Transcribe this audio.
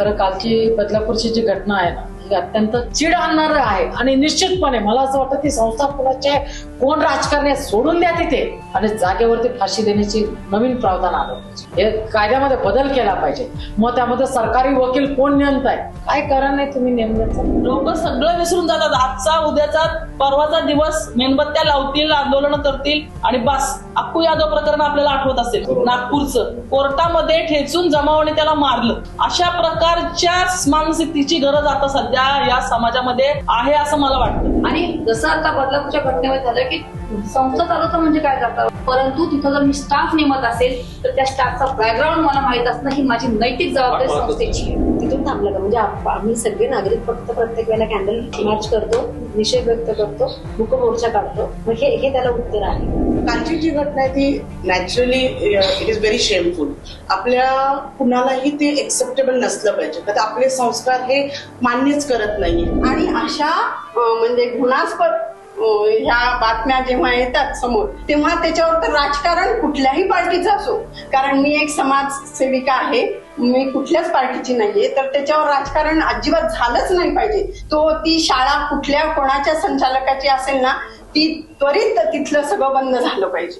खरं कालची बदलापूरची जी घटना आहे ना अत्यंत चिड आणणार आहे. आणि निश्चितपणे मला असं वाटतं ती संस्था कुणाची आहे कोण राजकारणी सोडून द्या तिथे. आणि जागेवरती फाशी देण्याची नवीन प्रावधान आलं पाहिजे. हे कायद्यामध्ये बदल केला पाहिजे. मग त्यामध्ये सरकारी वकील कोण नेमताय काय कारण नाही तुम्ही नेमण्याचं? लोक सगळं विसरून जातात. आजचा उद्याचा परवाचा दिवस मेणबत्त्या लावतील आंदोलन करतील आणि बस. अक्कू यादव प्रकरण आपल्याला आठवत असेल. नागपूरचं. कोर्टामध्ये ठेचून जमावाने त्याला मारलं. अशा प्रकारच्या मानसिकतेची गरज आता सध्या या समाजामध्ये आहे असं मला वाटतं. आणि जसं आता बदलापूरच्या घटनेमध्ये झालं की संस्था चालवतं म्हणजे काय करतात परंतु तिथं जर मी स्टाफ नेमत असेल तर त्या स्टाफचा बॅकग्राऊंड मला माहीत असणं ही माझी नैतिक जबाबदारी संस्थेची. आहे तिथून थांबलं का? म्हणजे आम्ही सगळे नागरिक फक्त प्रत्येक वेळेला कॅन्डल मार्च करतो विषय व्यक्त करतो मुकमोर्चा काढतो. मग हे हे त्याला उत्तर आहे. कालची जी घटना आहे ती naturally it is very shameful आपल्या कुणालाही ते एक्सेप्टेबल नसलं पाहिजे. तर आपले संस्कार हे मान्यच करत नाहीये. आणि अशा म्हणजे गुणास्पद ह्या बातम्या जेव्हा येतात समोर तेव्हा त्याच्यावर तर राजकारण कुठल्याही पार्टीचं असो. कारण मी एक समाजसेविका आहे मी कुठल्याच पार्टीची नाहीये तर त्याच्यावर राजकारण अजिबात झालंच नाही पाहिजे. तो ती शाळा कुठल्या कोणाच्या संचालकाची असेल ना ती त्वरित तिथलं सगळं बंद झालं पाहिजे.